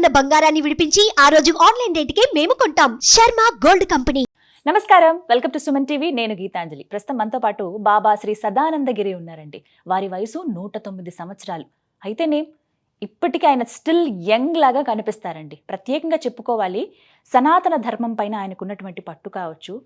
ఉన్న బంగారాన్ని విడిపించి ఆ రోజు ఆన్లైన్ రేటుకే మేము కొంటాం. Sharma gold company. నమస్కారం. Welcome to Suman TV. నేను గీతాంజలి. ప్రస్తుతం మనతో పాటు బాబా శ్రీ సదానందగిరి ఉన్నారండి. వారి వయసు నూట తొమ్మిది సంవత్సరాలు. అయితేనే ఇప్పటికీ ఆయన స్టిల్ యంగ్ లాగా కనిపిస్తారండి. ప్రత్యేకంగా చెప్పుకోవాలి సనాతన ధర్మం పైన ఆయనకున్నటువంటి పట్టు కావచ్చు.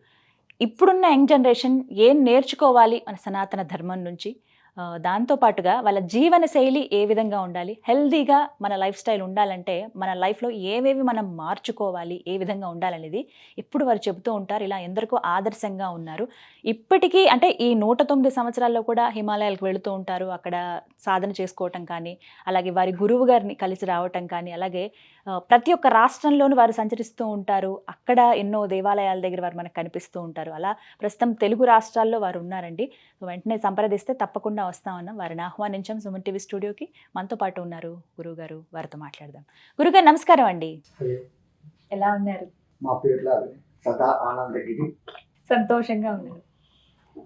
ఇప్పుడున్న యంగ్ జనరేషన్ ఏం నేర్చుకోవాలి మన సనాతన ధర్మం నుంచి దాంతోపాటుగా దాంతో పాటుగా వాళ్ళ జీవన శైలి ఏ విధంగా ఉండాలి? హెల్దీగా మన లైఫ్ స్టైల్ ఉండాలంటే మన లైఫ్లో ఏవేవి మనం మార్చుకోవాలి? ఏ విధంగా ఉండాలనేది ఇప్పుడు వారు చెబుతూ ఉంటారు. ఇలా ఎందరికో ఆదర్శంగా ఉన్నారు. ఇప్పటికీ అంటే ఈ నూట తొమ్మిది సంవత్సరాల్లో కూడా హిమాలయాలకు వెళుతూ ఉంటారు. అక్కడ సాధన చేసుకోవటం కానీ అలాగే వారి గురువు గారిని కలిసి రావటం కానీ అలాగే ప్రతి ఒక్క రాష్ట్రంలోనూ వారు సంచరిస్తూ ఉంటారు. అక్కడ ఎన్నో దేవాలయాల దగ్గర వారు మనకు కనిపిస్తూ ఉంటారు. అలా ప్రస్తుతం తెలుగు రాష్ట్రాల్లో వారు ఉన్నారండి. వెంటనే సంప్రదిస్తే తప్పకుండా వస్తామన్నాం వారిని ఆహ్వానించాం సుమన్ టీవీ స్టూడియోకి. మనతో పాటు ఉన్నారు గురువు గారు వారితో మాట్లాడదాం. గురుగారు నమస్కారం అండి. ఎలా ఉన్నారు? మా సదా ఆనందగిరి సంతోషంగా ఉన్నారు.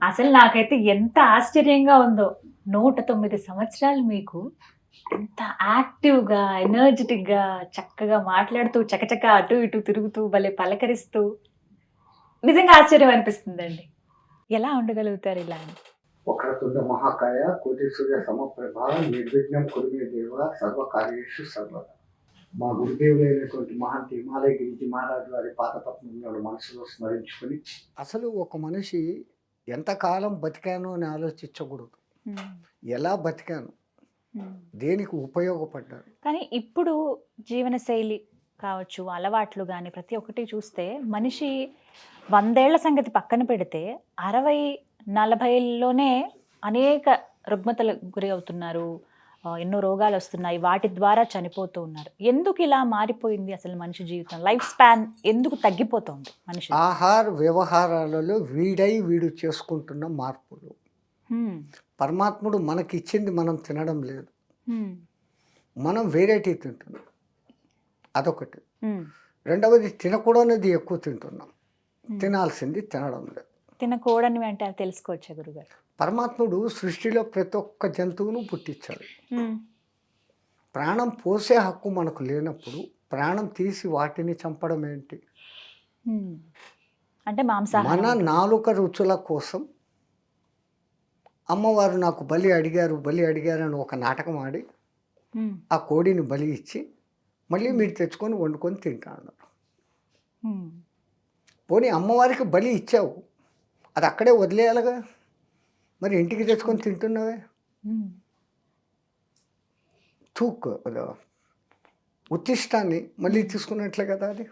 అసలు నాకైతే ఎంత ఆశ్చర్యంగా ఉందో. నూట తొమ్మిది సంవత్సరాలు మీకు ఎంత యాక్టివ్గా ఎనర్జెటిక్గా చక్కగా మాట్లాడుతూ చకచక అటు ఇటు తిరుగుతూ భలే పలకరిస్తూ. నిజంగా ఆశ్చర్యం అనిపిస్తుందండి. ఎలా ఉండగలుగుతారు ఇలా అని? వక్రతుండ మహాకాయ కోటి సూర్య సమప్రభ నిర్విఘ్నం కురుమే దేవ సర్వకార్యేషు సర్వదా. మా గురుదేవులైనటువంటి మహంతి హిమాలయ గిరిజి మహారాజు వారి పాతపత్నంలో మనసులో స్మరించుకొని అసలు ఒక మనిషి ఎంతకాలం బతికాను అని ఆలోచించకూడదు. ఎలా బతికాను? దేనికి ఉపయోగపడ్డాను కానీ ఇప్పుడు జీవనశైలి కావచ్చు అలవాట్లు కానీ ప్రతి ఒక్కటి చూస్తే మనిషి వందేళ్ళ సంగతి పక్కన పెడితే అరవై నలభైలోనే అనేక రుగ్మతలకు గురి అవుతున్నారు. ఎన్నో రోగాలు వస్తున్నాయి. వాటి ద్వారా చనిపోతూ ఉన్నారు. ఎందుకు ఇలా మారిపోయింది అసలు మనిషి జీవితం? లైఫ్ స్పాన్ ఎందుకు తగ్గిపోతుంది మనిషి? ఆహార వ్యవహారాలలో వీడై వీడు చేసుకుంటున్న మార్పులు. పరమాత్ముడు మనకిచ్చింది మనం తినడం లేదు. మనం వేరేటి తింటున్నాం. అదొకటి. రెండవది తినకూడనిది ఎక్కువ తింటున్నాం. తినాల్సింది తినడం లేదు. తినకూడనివి అంటే అది తెలుసుకోవచ్చా గురుగారు? పరమాత్ముడు సృష్టిలో ప్రతి ఒక్క జంతువును పుట్టించాడు. ప్రాణం పోసే హక్కు మనకు లేనప్పుడు ప్రాణం తీసి వాటిని చంపడం ఏంటి. అంటే మన నాలుక రుచుల కోసం అమ్మవారు నాకు బలి అడిగారు బలి అడిగారు అని ఒక నాటకం ఆడి ఆ కోడిని బలి ఇచ్చి మళ్ళీ మీరు తెచ్చుకొని వండుకొని తింటాను. పోనీ అమ్మవారికి బలి ఇచ్చావు అది అక్కడే వదిలేయాలిగా మరి ఇంటికి తెచ్చుకొని తింటున్నావే. తూక్ అదో ఉత్తిష్టాన్ని మళ్ళీ తీసుకున్నట్లే కదా అది.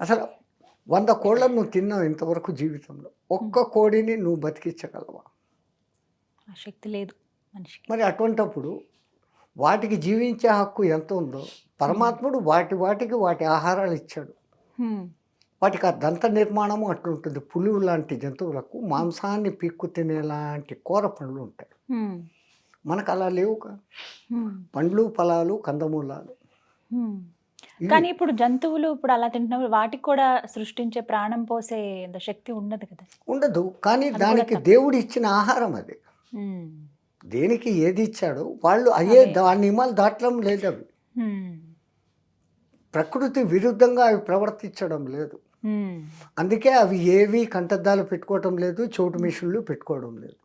అసలు వంద కోళ్ళను నువ్వు తిన్నావు ఇంతవరకు జీవితంలో. ఒక్క కోడిని నువ్వు బతికించగలవా? శక్తి లేదు మనిషికి. మరి అటువంటప్పుడు వాటికి జీవించే హక్కు ఎంత ఉందో పరమాత్ముడు వాటి వాటికి వాటి ఆహారాలు ఇచ్చాడు. వాటికి ఆ దంత నిర్మాణము అట్లుంటుంది పులువు లాంటి జంతువులకు మాంసాన్ని పీక్కు తినేలాంటి కూర పండ్లు ఉంటాయి. మనకు అలా లేవుగా హ్మ్. పండ్లు ఫలాలు కందమూలాలు కానీ ఇప్పుడు జంతువులు ఇప్పుడు అలా తింటున్నప్పుడు వాటికి కూడా సృష్టించే ప్రాణం పోసే శక్తి ఉండదు కదా ఉండదు కానీ దానికి. దేవుడు ఇచ్చిన ఆహారం అది. దేనికి ఏది ఇచ్చాడో వాళ్ళు అయ్యే నియమాలు దాటడం లేదు అవి. ప్రకృతి విరుద్ధంగా అవి ప్రవర్తించడం లేదు. అందుకే అవి ఏవి కంటద్దాలు పెట్టుకోవటం లేదు చోటు మిషన్లు పెట్టుకోవడం లేదు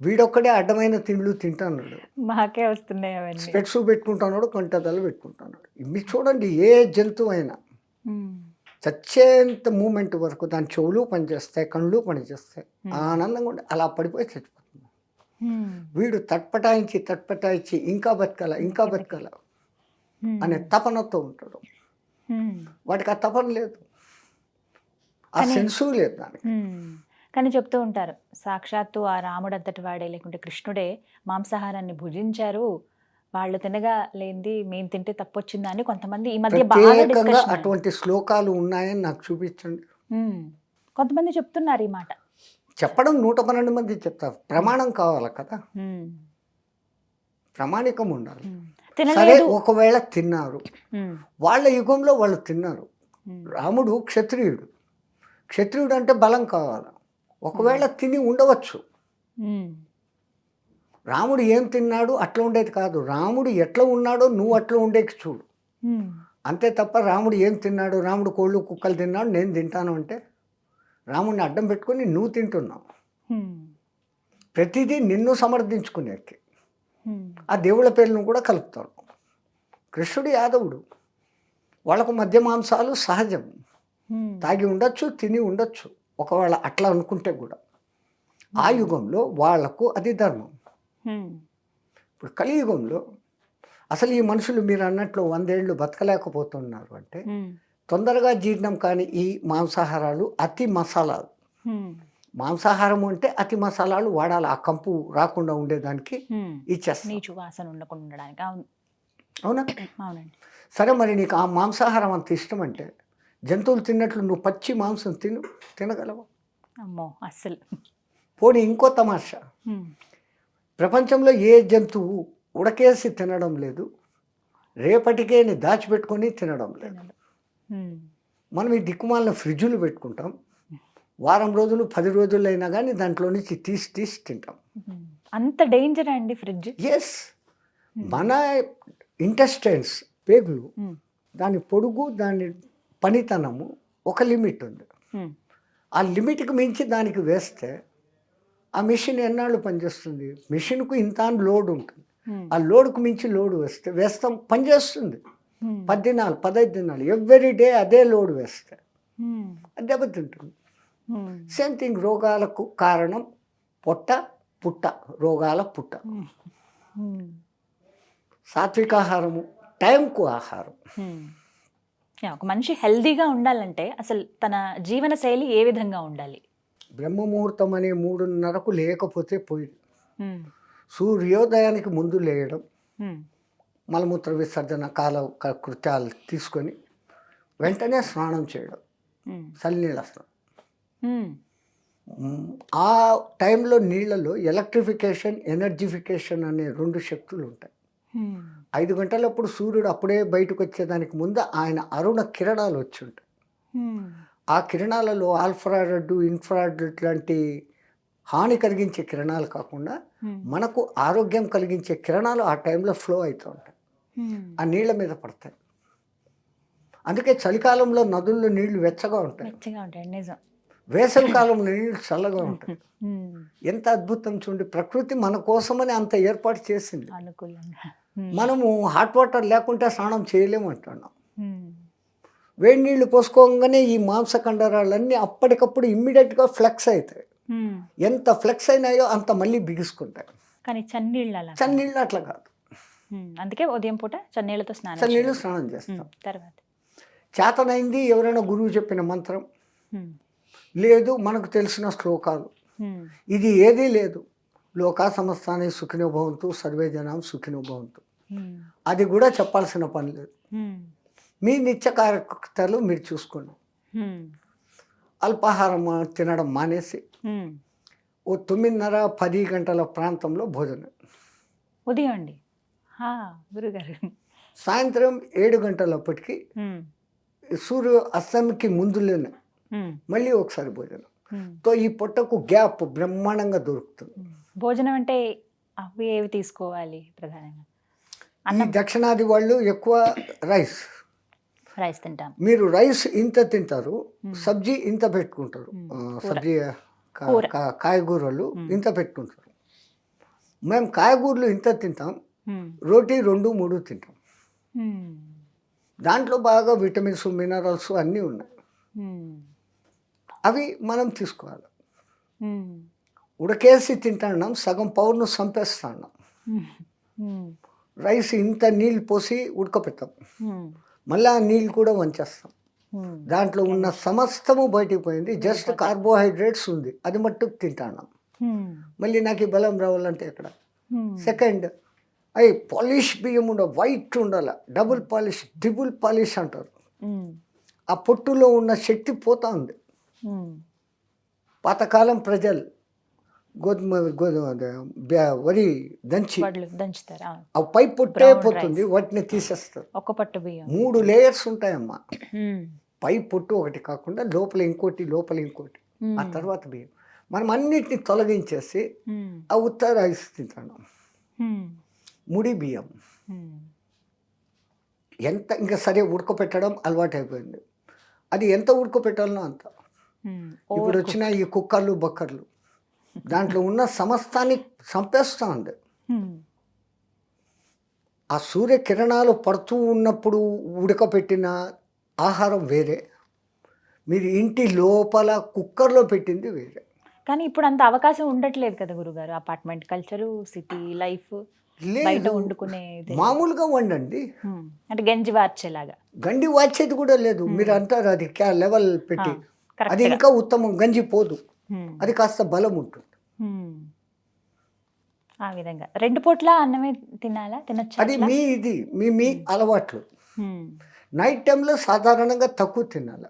వీడొక్కడే అడ్డమైన తిండ్లు తింటున్నాడు మాకే వస్తున్నాయి స్పెట్స్ పెట్టుకుంటున్నాడు కంటద్దాలు పెట్టుకుంటున్నాడు ఇవి చూడండి ఏ జంతువు అయినా. చచ్చేంత మూమెంట్ వరకు దాని చెవులు పనిచేస్తాయి కళ్ళు పనిచేస్తాయి. ఆనందంగా ఉండి అలా పడిపోయి చచ్చిపోతుంది. వీడు తట్పటాయించి తట్పటాయించి ఇంకా బతకాల ఇంకా బతకాల. అనే తపనతో ఉంటాడు. వాడికి ఆ తపన లేదు ఆ కానీ- సెన్సు లేదు దానికి. కానీ చెప్తూ ఉంటారు సాక్షాత్తు ఆ రాముడు అంతటి వాడే లేకుంటే కృష్ణుడే మాంసాహారాన్ని భుజించారు. వాళ్ళు తినగా లేనిది మేము తింటే తప్పొచ్చిందా అని కొంతమంది ఈ మధ్య బాగా అటువంటి శ్లోకాలు ఉన్నాయని నాకు చూపించండి. కొంతమంది చెప్తున్నారు ఈ మాట. చెప్పడం నూట పన్నెండు మంది చెప్తారు. ప్రమాణం కావాలి కదా. ప్రామాణికం ఉండాలి. సరే ఒకవేళ తిన్నారు. వాళ్ళ యుగంలో వాళ్ళు తిన్నారు. రాముడు క్షత్రియుడు. క్షత్రియుడు అంటే బలం కావాలి. ఒకవేళ తిని ఉండవచ్చు. హ్మ్. రాముడు ఏం తిన్నాడు అట్లా ఉండేది కాదు. రాముడు ఎట్లా ఉన్నాడో నువ్వు అట్లా ఉండేకి చూడు. హ్మ్. అంతే తప్ప రాముడు ఏం తిన్నాడు? రాముడు కోళ్ళు కుక్కలు తిన్నాడు నేను తింటాను అంటే? రాముడిని అడ్డం పెట్టుకొని నువ్వు తింటున్నావు. ప్రతిదీ నిన్ను సమర్థించుకునేకి. ఆ దేవుళ్ళ పేర్లను కూడా కలుపుతాడు కృష్ణుడు యాదవుడు. వాళ్ళకు మధ్య మాంసాలు సహజం. తాగి ఉండొచ్చు తిని ఉండొచ్చు. ఒకవేళ అట్లా అనుకుంటే కూడా. ఆ యుగంలో వాళ్ళకు అది ధర్మం. ఇప్పుడు కలియుగంలో అసలు ఈ మనుషులు మీరు అన్నట్లు వందేళ్ళు బతకలేకపోతున్నారు అంటే. తొందరగా జీర్ణం కాని ఈ మాంసాహారాలు అతి మసాలాలు. మాంసాహారం అంటే అతి మసాలాలు వాడాలి. ఆ కంపు రాకుండా ఉండేదానికి హ్మ్. ఇచ్చేస్తాం. నీచు వాసన ఉండకుండా ఉండడానికి. అవును. అవునా? అవునండి. సరే మరి నీకు ఆ మాంసాహారం అంత ఇష్టం అంటే జంతువులు తిన్నట్లు నువ్వు పచ్చి మాంసం తిను తినగలవా? అమ్మో అస్సలు. పోనీ ఇంకో తమాషా. ప్రపంచంలో ఏ జంతువు ఉడకేసి తినడం లేదు రేపటికే దాచిపెట్టుకొని తినడం లేదు. మనం ఈ దిక్కుమాలిన ఫ్రిడ్జులు పెట్టుకుంటాం. వారం రోజులు పది రోజులు అయినా కానీ దాంట్లో నుంచి తీసి తీసి తింటాం. అంత డేంజర్ అండి ఫ్రిడ్జ్? ఎస్ మన ఇంటెస్టైన్స్ పేగులు. దాని పొడుగు దాని పనితనము ఒక లిమిట్ ఉంది. ఆ లిమిట్కి మించి దానికి వేస్తే ఆ మిషన్ ఎన్నాళ్ళు పనిచేస్తుంది మిషన్కు ఇంత లోడ్ ఉంటుంది. ఆ లోడ్కు మించి లోడ్ వేస్తే వేస్తాం పనిచేస్తుంది హ్మ్. పది దినాలు పదహైదు దినాలు ఎవ్రీ డే అదే లోడ్ వేస్తే. అది దెబ్బతింటుంది. సేమ్ థింగ్ రోగాలకు కారణం పొట్ట పుట్ట రోగాల పుట్ట. సాత్వికాహారము టైంకు ఆహారం ఒక మనిషి హెల్దీగా ఉండాలంటే అసలు తన జీవన శైలి ఏ విధంగా ఉండాలి బ్రహ్మముహూర్తం అనే మూడున్నరకు లేకపోతే హ్మ్. సూర్యోదయానికి ముందు లేయడం. మలమూత్ర విసర్జన కాల కృత్యాలు తీసుకొని వెంటనే స్నానం చేయడం హ్మ్. చల్లనీళ్ళ స్నానం ఆ టైంలో నీళ్ళలో ఎలక్ట్రిఫికేషన్ ఎనర్జిఫికేషన్ అనే రెండు శక్తులు ఉంటాయి. ఐదు గంటలప్పుడు సూర్యుడు అప్పుడే బయటకు వచ్చేదానికి ముందు ఆయన అరుణ కిరణాలు వచ్చి ఉంటాయి. ఆ కిరణాలలో ఆల్ఫ్రారెడ్ ఇన్ఫ్రారెడ్ లాంటి హాని కలిగించే కిరణాలు కాకుండా. మనకు ఆరోగ్యం కలిగించే కిరణాలు ఆ టైంలో ఫ్లో అవుతూ ఉంటాయి. ఆ నీళ్ళ మీద పడతాయి అందుకే చలికాలంలో నదుల్లో నీళ్ళు వెచ్చగా ఉంటాయి నిజం వేసవి కాలంలో నీళ్ళు చల్లగా ఉంటాయి. ఎంత అద్భుతం చూడండి ప్రకృతి మన కోసమని అంత ఏర్పాటు చేసింది అనుకూలంగా. మనము హాట్ వాటర్ లేకుంటే స్నానం చేయలేము అంటున్నాం హ్మ్. వేడి నీళ్ళు పోసుకోగానే ఈ మాంస కండరాలన్నీ అప్పటికప్పుడు ఇమ్మీడియట్గా ఫ్లెక్స్ అవుతాయి. ఎంత ఫ్లెక్స్ అయినాయో అంత మళ్ళీ బిగుసుకుంటాయి కానీ చన్నీళ్ళు అలా చన్నీళ్ళు అట్లా కాదు. అందుకే ఉదయం పూట చన్నీళ్ళతో స్నానం చన్నీళ్ళు. స్నానం చేస్తాం. తర్వాత చేతనైంది ఎవరైనా గురువు చెప్పిన మంత్రం. లేదు మనకు తెలిసిన శ్లోకాలు. ఇది ఏదీ లేదు లోకా సమస్తాన్ని సుఖినో భవంతు సర్వే జనం సుఖినో భవంతు. అది కూడా చెప్పాల్సిన పని లేదు. మీ నిత్య కార్యకర్తలు మీరు చూసుకోండి. అల్పాహారం తినడం మానేసి. ఓ తొమ్మిదిన్నర పది గంటల ప్రాంతంలో భోజనం ఉదయం అండి గురుగారు సాయంత్రం ఏడు గంటలప్పటికి. సూర్య అస్తంకి ముందులోనే హ్మ్. మళ్ళీ ఒకసారి భోజనం. తో ఈ పొట్టకు గ్యాప్ బ్రహ్మాండంగా దొరుకుతుంది. భోజనం అంటే అవి ఏవి తీసుకోవాలి ప్రధానంగా అన్నం దక్షిణాది వాళ్ళు ఎక్కువ రైస్ రైస్ తింటాం మీరు రైస్ ఇంత తింటారు. సబ్జీ ఇంత పెట్టుకుంటారు. సబ్జీ కాయగూరలు. ఇంత పెట్టుకుంటారు మేము కాయగూరలు ఇంత తింటాం. రోటీ రెండు మూడు తింటాం. దాంట్లో బాగా విటమిన్స్ మినరల్స్ అన్నీ ఉన్నాయి. అవి మనం తీసుకోవాలి. ఉడకేసి తింటున్నాం సగం పౌర్ను చంపేస్తున్నాం. రైస్ ఇంత నీళ్ళు పోసి ఉడకపెట్టాం. మళ్ళీ ఆ నీళ్ళు కూడా వంచేస్తాం. దాంట్లో ఉన్న సమస్తము బయటికి పోయింది జస్ట్ కార్బోహైడ్రేట్స్ ఉంది అది మట్టుకు తింటున్నాం. మళ్ళీ నాకు బలం రావాలంటే ఎక్కడ హ్మ్. సెకండ్ అవి పాలిష్ బియ్యం ఉండ వైట్ ఉండాల డబుల్ పాలిష్ ట్రిపుల్ పాలిష్ అంటారు. ఆ పొట్టులో ఉన్న శక్తి పోతా ఉంది. పాతకాలం ప్రజలు గోధుమ గోధుమ వరి దంచి దంచుతారు? ఆ పై పొట్టే పోతుంది వాటిని తీసేస్తారు. ఒక్క పట్టు బియ్యం. మూడు లేయర్స్ ఉంటాయమ్మా. పై పొట్టు ఒకటి కాకుండా లోపల ఇంకోటి లోపల ఇంకోటి. ఆ తర్వాత బియ్యం. మనం అన్నిటిని తొలగించేసి. ఆ ఉత్తర రైస్ హ్మ్. ముడి బియ్యం. ఎంత ఇంకా సరే ఉడకపెట్టడం అలవాటు అయిపోయింది అది ఎంత ఉడకపెట్టాలనో అంత. ఇప్పుడు వచ్చిన ఈ కుక్కర్లు బక్కర్లు. దాంట్లో ఉన్న సమస్తాన్ని చంపేస్తూ ఉంది. ఆ సూర్య కిరణాలు పడుతూ ఉన్నప్పుడు ఉడకపెట్టిన ఆహారం వేరే. మీరు ఇంటి లోపల కుక్కర్లో పెట్టింది వేరే. కానీ ఇప్పుడు అంత అవకాశం ఉండట్లేదు కదా గురుగారు. అపార్ట్మెంట్ కల్చరు సిటీ లైఫ్ బయట వండుకునే. మామూలుగా వండండి. అంటే గంజి వార్చేలాగా. గండి వాచేది కూడా లేదు. మీరు అంటారు అది లెవెల్ పెట్టి. అది ఇంకా ఉత్తమం. గంజి పోదు. అది కాస్త బలం ఉంటుంది. ఆ విధంగా. రెండు పూట్ల అన్నమే తినాలా? తినొచ్చా అది? మీ ఇది మీ మీ అలవాట్లు. నైట్ టైంలో సాధారణంగా తక్కువ తినాలి.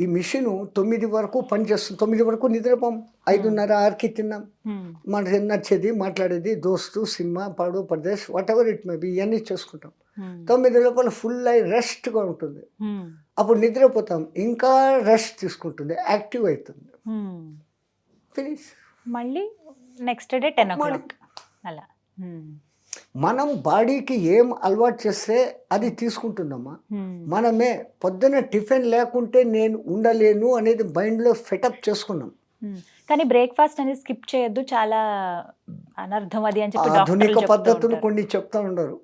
ఈ మిషన్ తొమ్మిది వరకు పనిచేస్తుంది తొమ్మిది వరకు నిద్రపోం. ఐదున్నర ఆరుకి తిన్నాం. మనకి నచ్చేది మాట్లాడేది దోస్తు సినిమా పాడు ప్రదేశ్ whatever it may be ఇవన్నీ చేసుకుంటాం. తొమ్మిది లోపల ఫుల్ అయి రెస్ట్గా ఉంటుంది. అప్పుడు నిద్రపోతాం ఇంకా రెస్ట్ తీసుకుంటుంది యాక్టివ్ అవుతుంది. ఫినిష్ మళ్ళీ నెక్స్ట్ డే టెన్ అలా. మనం బాడీకి ఏం అలవాటు చేస్తే అది తీసుకుంటుందమ్మా హ్మ్. మనమే పొద్దున టిఫిన్ లేకుంటే నేను ఉండలేను అనేది మైండ్లో ఫెటప్ చేసుకున్నాం. కానీ బ్రేక్ఫాస్ట్ అనేది స్కిప్ చేయొద్దు చాలా అనర్థం అది అని చెప్పి ఆధునిక పద్ధతులు. కొన్ని చెప్తా ఉండరు.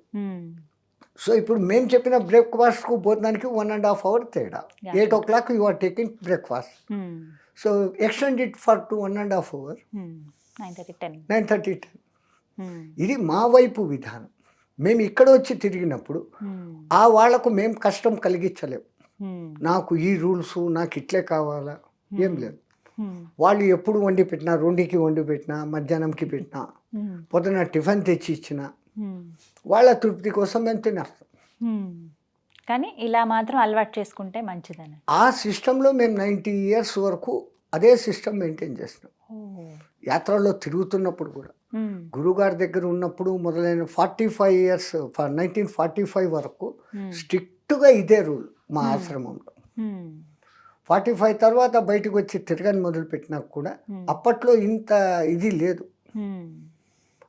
సో ఇప్పుడు మేము చెప్పిన బ్రేక్ఫాస్ట్కు భోజనానికి వన్ అండ్ హాఫ్ అవర్ తేడా. Eight o'clock you are taking breakfast hmm. So extend it for two one and half hour. Nine thirty ten. ఇది మా వైపు విధానం మేము ఇక్కడ వచ్చి తిరిగినప్పుడు హ్మ్. ఆ వాళ్ళకు మేము కష్టం కలిగించలేం హ్మ్. నాకు ఈ రూల్స్ నాకు ఇట్లే కావాలా ఏం లేదు. వాళ్ళు ఎప్పుడు వండి పెట్టినా రెండుకి వండి పెట్టినా మధ్యాహ్నంకి పెట్టినా. పొద్దున టిఫిన్ తెచ్చి ఇచ్చిన. వాళ్ళ తృప్తి కోసం మేము తినేస్తాం. కానీ ఇలా మాత్రం అలవాటు చేసుకుంటే మంచిదని ఆ సిస్టంలో మేము నైంటీ ఇయర్స్ వరకు అదే సిస్టమ్ మెయింటైన్ చేసినాం యాత్రలో తిరుగుతున్నప్పుడు కూడా. గురుగారి దగ్గర ఉన్నప్పుడు మొదలైన forty five years nineteen forty five వరకు. స్ట్రిక్ట్గా ఇదే రూల్ మా ఆశ్రమంలో. ఫార్టీ ఫైవ్ తర్వాత బయటకు వచ్చి తిరగని మొదలు పెట్టినా కూడా. అప్పట్లో ఇంత ఇది లేదు.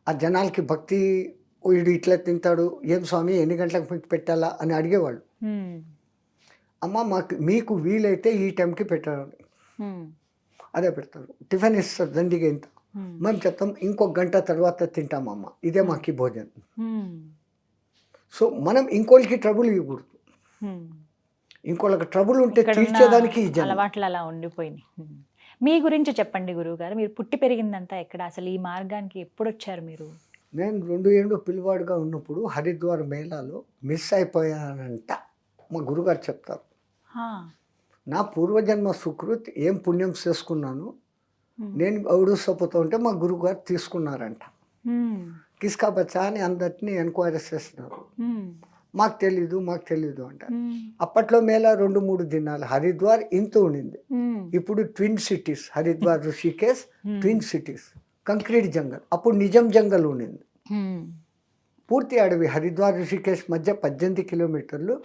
ఆ జనాలకి భక్తి "ఓ, వీడు ఇట్లా తింటాడు ఏం స్వామి ఎన్ని గంటలకు పెట్టాలా? అని అడిగేవాళ్ళు. అమ్మ మాకు మీకు వీలైతే ఈ టైంకి పెట్టాలని. అదే పెడతారు. టిఫిన్ ఇస్తారు దండిగా ఇంత. మేము చెప్తాం ఇంకొక గంట తర్వాత తింటామమ్మ ఇదే మాకి భోజనం. సో మనం ఇంకోళ్ళకి ట్రబుల్ ఇవ్వకూడదు. ఇంకోళ్ళకి ట్రబుల్ ఉంటే తీర్చేదానికి అలవాట్లు అలా ఉండిపోయినాయి. మీ గురించి చెప్పండి గురువు గారు మీరు పుట్టి పెరిగిందంతా ఎక్కడ? అసలు ఈ మార్గానికి ఎప్పుడు వచ్చారు మీరు? నేను రెండు ఏళ్ళు పిల్లవాడుగా ఉన్నప్పుడు హరిద్వార్ మేళాలో మిస్ అయిపోయానంట మా గురుగారు చెప్తారు. నా పూర్వజన్మ సుకృత్ ఏం పుణ్యం చేసుకున్నాను. నేను అవుడుసపోతూ ఉంటే మా గురుగారు తీసుకున్నారంట. కిస్కా బచ్చా అని అందరినీ ఎంక్వైరీ చేస్తున్నారు. మాకు తెలీదు మాకు తెలీదు అంటారు హ్మ్. అప్పట్లో మేళ రెండు మూడు దినాలు హరిద్వార్ ఇంత ఉండింది. ఇప్పుడు twin cities Haridwar Rishikesh. Twin cities concrete jungle అప్పుడు నిజం జంగల్ ఉండింది. పూర్తి అడవి హరిద్వార్ ఋషికేశ్ మధ్య పద్దెనిమిది కిలోమీటర్లు.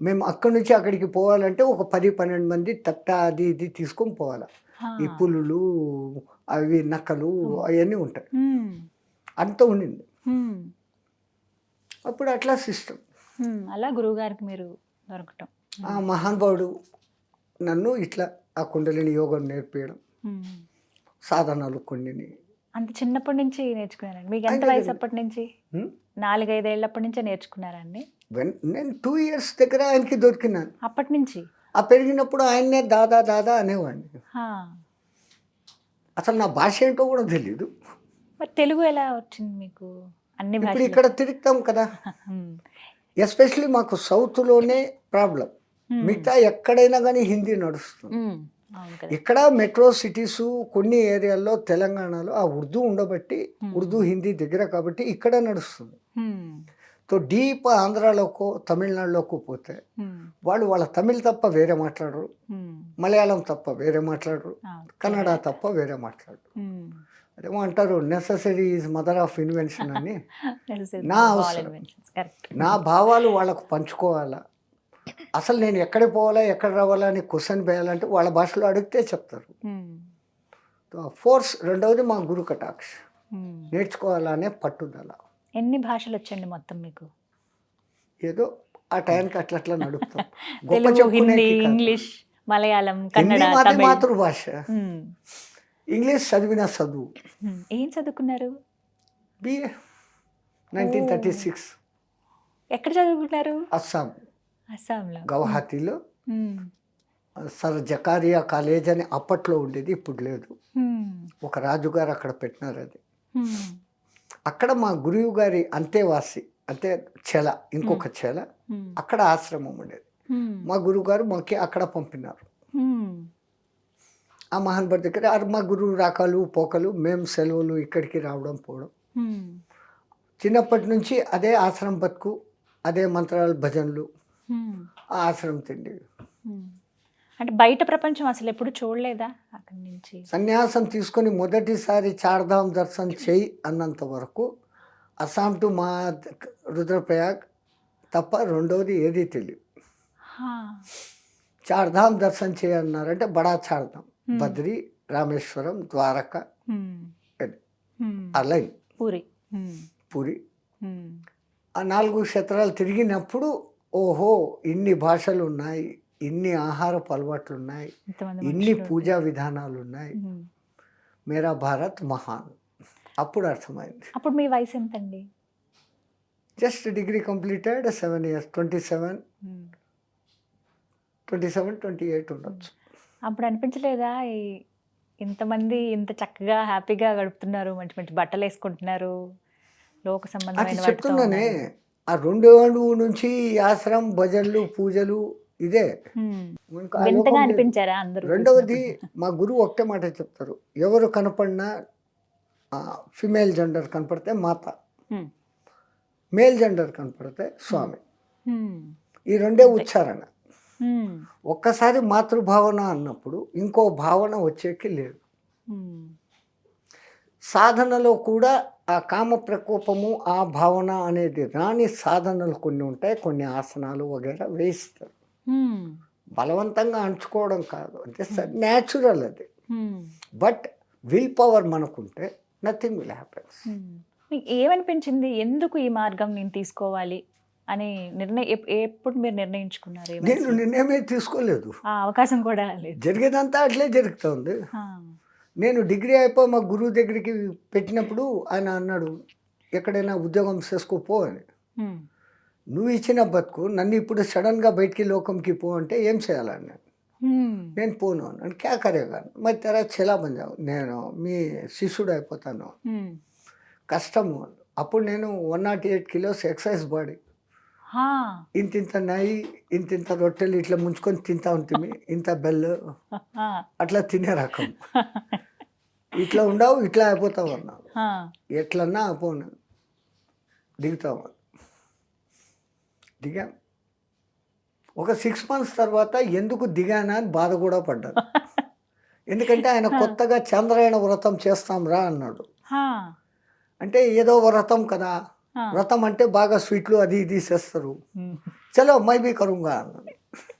మేము అక్కడి నుంచి అక్కడికి పోవాలంటే ఒక పది పన్నెండు మంది తట్ట అది ఇది తీసుకొని పోవాలి. ఈ పులులు అవి నక్కలు అవన్నీ ఉంటాయి. అంత ఉండింది. అప్పుడు అట్లా సిస్టమ్. అలా గురువు గారికి మీరు దొరకటం ఆ మహానుభావుడు నన్ను ఇట్లా ఆ కుండలిని యోగం నేర్పించడం. సాధనాలు కొన్ని అంత చిన్నప్పటి నుంచి నేర్చుకున్నారండి. మీకు ఎంత వయసు అప్పటి నుంచి? నాలుగైదేళ్ళప్పటి నుంచే నేర్చుకున్నారండి? నేను టూ ఇయర్స్ దగ్గర ఆయనకి దొరికినాను. అప్పటి నుంచి? ఆ పెరిగినప్పుడు ఆయన్నే దాదా దాదా అనేవాడిని. అసలు నా భాష ఏంటో కూడా తెలియదు మరి తెలుగు ఎలా వచ్చింది మీకు? అన్ని ఇప్పుడు ఇక్కడ తిరుగుతాం కదా. ఎస్పెషలీ మాకు సౌత్లోనే ప్రాబ్లం. మిగతా ఎక్కడైనా కానీ హిందీ నడుస్తుంది. ఇక్కడ మెట్రో సిటీస్ కొన్ని ఏరియాల్లో తెలంగాణలో ఆ ఉర్దూ ఉండబట్టి. ఉర్దూ హిందీ దగ్గర కాబట్టి ఇక్కడ నడుస్తుంది. సో డీప్ ఆంధ్రాలోకో తమిళనాడులోకో పోతే. వాళ్ళు వాళ్ళ తమిళ్ తప్ప వేరే మాట్లాడరు. మలయాళం తప్ప వేరే మాట్లాడరు. కన్నడ తప్ప వేరే మాట్లాడరు. అదేమో అంటారు necessary is mother of invention అని నా అవసరం. నా భావాలు వాళ్ళకు పంచుకోవాలా అసలు నేను ఎక్కడికి పోవాలా ఎక్కడ రావాలా అని క్వశ్చన్ వేయాలంటే వాళ్ళ భాషలో అడిగితే చెప్తారు. ఫోర్స్ రెండవది మా గురు కటాక్ష్. నేర్చుకోవాలనే పట్టుదల. ఎన్ని భాషలు వచ్చండి మొత్తం మీకు? ఏదో ఆ టైంకి అట్లా అట్లా నడుపుతాం. గొప్ప హిందీ. ఇంగ్లీష్ మలయాళం కన్నడ మాతృభాష. ఇంగ్లీష్ చదివిన చదువు. ఏం చదువుకున్నారు? BA nineteen thirty six. ఎక్కడ చదువుకున్నారు అస్సాం. అస్సాంలో గౌహతిలో. సర్ జకారియా కాలేజ్ అని అప్పట్లో ఉండేది ఇప్పుడు లేదు. ఒక రాజుగారు అక్కడ పెట్టినారు అది. అక్కడ మా గురువు గారి అంతేవాసి అంటే చెల ఇంకొక చెల. అక్కడ ఆశ్రమం ఉండేది. మా గురువు గారు మాకి అక్కడ పంపినారు. ఆ మహాన్భర్ దగ్గర మా గురువు రాకాలు పోకలు మేము సెలవులు ఇక్కడికి రావడం పోవడం. చిన్నప్పటి నుంచి అదే ఆశ్రమం బతుకు అదే మంత్రాలు భజనలు ఆశ్రమం తిండి. అంటే బయట ప్రపంచం అసలు ఎప్పుడు చూడలేదా అక్కడి నుంచి సన్యాసం తీసుకొని మొదటిసారి చార్ధామ్ దర్శనం చేయి అన్నంత వరకు అస్సాం టు మా రుద్రప్రయాగ్ తప్ప రెండవది ఏది తెలియదు. చార్ధామ్ దర్శనం చేయన్నారంటే బడా చార్ధామ్ Hmm. బద్రి రామేశ్వరం ద్వారక ఉమ్. అది. ఉమ్. ఆ లైన్ పూరి. పూరి. ఆ నాలుగు క్షేత్రాలు తిరిగినప్పుడు ఓహో ఇన్ని భాషలు ఉన్నాయి ఇన్ని ఆహారపు అలవాట్లు ఉన్నాయి ఇన్ని. పూజా విధానాలు ఉన్నాయి. మేరా భారత్ మహాన్. అప్పుడు అర్థమైంది. అప్పుడు మీ వయసు ఎంతండి? Just degree completed seven years twenty seven. Twenty seven twenty eight ఉండొచ్చు. అప్పుడు అనిపించలేదా? ఇంతమంది ఇంత చక్కగా హ్యాపీగా గడుపుతున్నారు మంచి మంచి బట్టలు వేసుకుంటున్నారు లోక సంబంధమైన వాటితో చెప్తున్నానే. ఆ రెండు ఏళ్ళు నుంచి ఆశ్రమం భజనలు పూజలు ఇదే. రెండవది మా గురువు ఒకటే మాట చెప్తారు. ఎవరు కనపడినా ఫిమేల్ జెండర్ కనపడితే మాత. మేల్ జెండర్ కనపడితే స్వామి. ఈ రెండే ఉచ్చారణ. ఒక్కసారి మాతృభావన అన్నప్పుడు ఇంకో భావన వచ్చేకి లేదు. సాధనలో కూడా ఆ కామ ప్రకోపము ఆ భావన అనేది రాని సాధనలు కొన్ని ఉంటాయి కొన్ని ఆసనాలు వగేరా వేయిస్తారు. బలవంతంగా అంచుకోవడం కాదు అంటే న్యాచురల్ అది. బట్ విల్ పవర్ మనకుంటే నథింగ్ విల్ హ్యాపెన్ ఉమ్. మీకు ఏమనిపించింది ఎందుకు ఈ మార్గం నేను తీసుకోవాలి అని నిర్ణయం ఎప్- ఎప్పుడు మీరు నిర్ణయించుకున్నారు నేను? నిర్ణయమే తీసుకోలేదు అవకాశం కూడా జరిగేదంతా అట్లే జరుగుతుంది. నేను డిగ్రీ అయిపోయి మా గురువు దగ్గరికి పెట్టినప్పుడు ఆయన అన్నాడు ఎక్కడైనా ఉద్యోగం చేసుకోపో అని. నువ్వు ఇచ్చిన బతుకు నన్ను ఇప్పుడు సడన్గా బయటికి లోకంకి పో అంటే ఏం చేయాలని. నేను పోను అన్నాడు. క్యా కరేగా మరి తెరా చెలా బంజావు. నేను మీ శిష్యుడు అయిపోతాను. కష్టము. అప్పుడు నేను one naught eight kilos excise body. ఇంత ఇంత నెయ్యి ఇంత ఇంత రొట్టెలు ఇట్లా ముంచుకొని తింటా ఉంటుంది ఇంత బెల్లు. అట్లా తినే రకం. ఇట్లా ఉండవు ఇట్లా అయిపోతావు అన్నావు ఆ. ఎట్లన్నా పోను. దిగుతాము దిగాం. ఒక సిక్స్ మంత్స్ తర్వాత ఎందుకు దిగానా అని బాధ కూడా పడ్డాను ఎందుకంటే ఆయన కొత్తగా చంద్రాయణ వ్రతం చేస్తాం రా అన్నాడు. అంటే ఏదో వ్రతం కదా. వ్రతం అంటే బాగా స్వీట్లు అది ఇది చేస్తారు. చలో మై బీ కరుంగా అన్నాడు.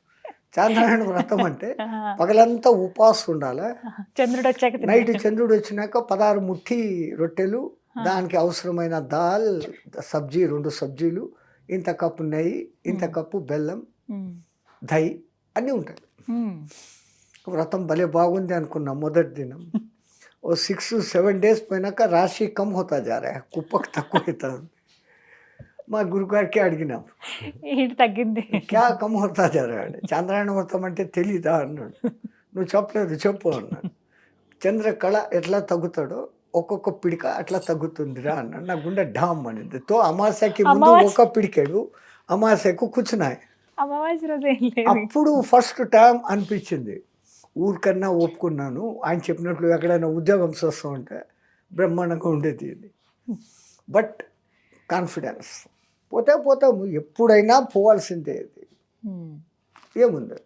చంద్రాయణ వ్రతం అంటే. పగలంతా ఉపాస్ ఉండాలి చంద్రుడు వచ్చాక. నైట్ చంద్రుడు వచ్చినాక పదహారు ముఠి రొట్టెలు దానికి అవసరమైన దాల్ సబ్జీ రెండు సబ్జీలు ఇంత కప్పు నెయ్యి ఇంత కప్పు బెల్లం. దహి అన్నీ ఉంటాయి. వ్రతం భలే బాగుంది అనుకున్నాం మొదటి దినం ఓ సిక్స్ సెవెన్ డేస్ పోయినాక రాశి కమ్ హోతా జారా కుప్పకు తక్కువ అవుతుంది మా గురుగారికి అడిగినాం. ఏంటి తగ్గింది? క్యా కమ్ హోతా జారా అంటే చంద్రాయణ వ్రతం అంటే తెలీదా అన్నాడు. నువ్వు చెప్పలేదు చెప్పు అన్నాడు. చంద్ర కళ ఎట్లా తగ్గుతాడో ఒక్కొక్క పిడిక అట్లా తగ్గుతుందిరా అన్నాడు. నా గుండె డామ్ అనింది. తో అమాసకి ముందు అమావాస్య. ఒక పిడికెడు అమాసకు కూర్చున్నాయి. అప్పుడు ఫస్ట్ టైం అనిపించింది. ఊరికన్నా ఒప్పుకున్నాను. ఆయన చెప్పినట్లు ఎక్కడైనా ఉద్యోగం చేస్తూ ఉంటే బ్రహ్మాండంగా ఉండేది ఇది. But confidence. పోతే పోతాము ఎప్పుడైనా పోవాల్సిందే ఇది ఉమ్. ఏముంది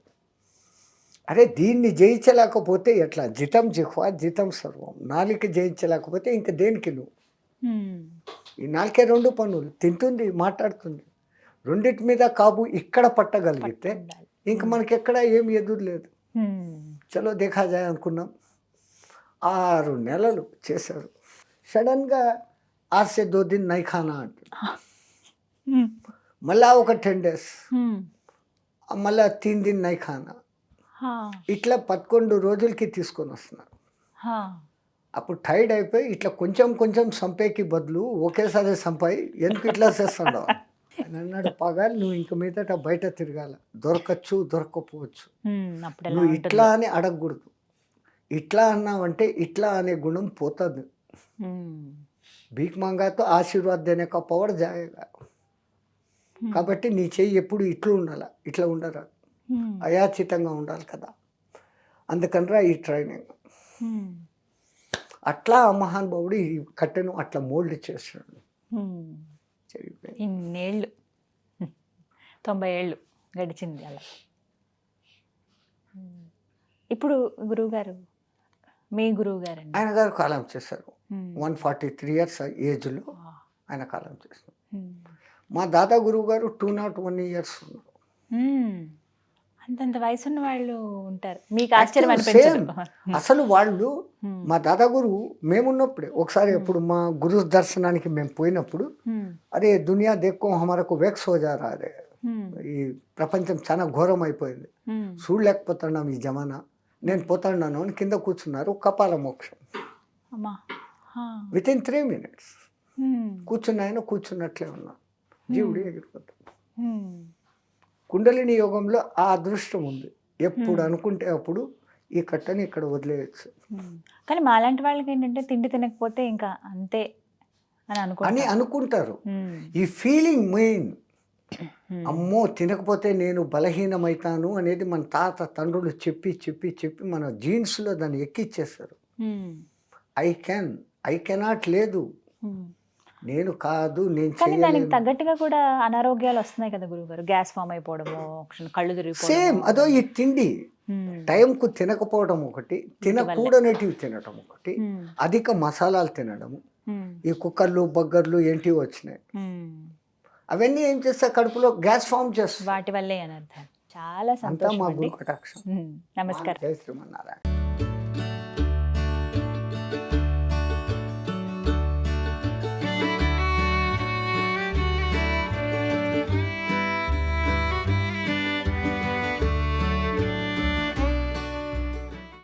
అరే దీన్ని జయించలేకపోతే ఎట్లా జితం జిహ్వా జితం సర్వం నాలిక జయించలేకపోతే ఇంకా దేనికి నువ్వు. ఈ నాలుకే రెండు పనులు తింటుంది మాట్లాడుతుంది రెండిటి మీద కాబు ఇక్కడ పట్టగలిగితే. ఇంక మనకి ఎక్కడ ఏం ఎదురు లేదు. చలో దేఖా జాయ్ అనుకున్నాం ఆరు నెలలు చేశారు సడన్గా ఆర్సే దో దిన్ నై ఖానా అంటుంది హ్మ్. మళ్ళా ఒక టెన్ డేస్ హ్మ్. మళ్ళా తీన్ దిన్ నై ఖానా. ఇట్లా పదకొండు రోజులకి తీసుకొని వస్తున్నారు. అప్పుడు టైర్డ్ అయిపోయి ఇట్లా కొంచెం కొంచెం సంపేకి బదులు ఒకేసారి సంపాయి ఎందుకు ఇట్లా చేస్తుండవు అని అన్నాడు పగాలి నువ్వు ఇంక మీదట బయట తిరగాల దొరకచ్చు దొరకపోవచ్చు ఎలా నువ్వు? ఇట్లా అని అడగకూడదు ఇట్లా అన్నావంటే ఇట్లా అనే గుణం పోతుంది. భీక్ మంగాతో ఆశీర్వాద్ దేనే పవర్ జాయేగా. కాబట్టి నీ చెయ్యి ఎప్పుడు ఇట్లా ఉండాలి ఇట్లా ఉండరా హ్మ్. అయాచితంగా ఉండాలి కదా అందుకనరా ఈ ట్రైనింగ్. అట్లా మహానుభావుడు ఈ కట్టెను అట్లా మోల్డ్ చేస్తున్నాడు ఇన్నేళ్ళు తొంభై ఏళ్ళు గడిచింది అలా. ఇప్పుడు గురువుగారు మీ గురువు గారండి ఆయన గారు కాలం చేశారు. వన్ ఫార్టీ త్రీ ఇయర్స్ ఏజ్లో. ఆయన కాలం చేశారు. మా దాదా గురువు గారు టూ నాట్ వన్ ఇయర్స్ ఉన్నారు. అంతంత వయసున్న వాళ్ళు ఉంటారు మీకు ఆశ్చర్యం. అసలు వాళ్ళు. మా దాదా గురువు మేమున్నప్పుడే ఒకసారి ఎప్పుడు మా గురు దర్శనానికి మేము పోయినప్పుడు. అరే దునియా దేక్కో హమారకు వెక్స్ హో జా రా రే హ్మ్. ఈ ప్రపంచం చాలా ఘోరం అయిపోయింది. చూడలేకపోతున్నాం ఈ జమానా నేను పోతున్నాను అని కింద కూర్చున్నారు కపాల మోక్షం. విత్ ఇన్ త్రీ మినిట్స్ హ్మ్. కూర్చున్న ఆయన కూర్చున్నట్లే ఉన్నాడు జీవుడు ఎగిరిపోతాడు. కుండలిని యోగంలో ఆ అదృష్టం ఉంది ఎప్పుడు. అనుకుంటే అప్పుడు ఈ కట్టని ఇక్కడ వదిలేయచ్చు. కానీ మాలాంటి వాళ్ళకి ఏంటంటే తిండి తినకపోతే ఇంకా అంతే అని అని అనుకుంటారు. ఈ ఫీలింగ్ మెయిన్. అమ్మో తినకపోతే నేను బలహీనమవుతాను అనేది మన తాత తండ్రులు చెప్పి చెప్పి చెప్పి మన జీన్స్లో దాన్ని ఎక్కిచ్చేస్తారు. ఐ క్యాన్ ఐ కెనాట్ లేదు. నేను కాదు నేను కానీ దానికి తగ్గట్టుగా కూడా అనారోగ్యాలు వస్తున్నాయి కదా గురుగారు గ్యాస్ ఫామ్ అయిపోవడము కళ్ళు తిరిగిపోవడము. సేమ్ అదో ఈ తిండి. టైంకు తినకపోవడం ఒకటి తినకూడనేటివి తినడం ఒకటి. అధిక మసాలాలు తినడము. ఈ కుక్కర్లు బగ్గర్లు ఏంటివి వచ్చినాయి. అవన్నీ ఏం చేస్తాయి కడుపులో? గ్యాస్ ఫామ్ చేస్తాయి వాటి వల్లే అనర్థం చాలా అంతా సంతోషం మా గురు కటాక్షం. నమస్కారం. జై శ్రీమన్నారాయణ.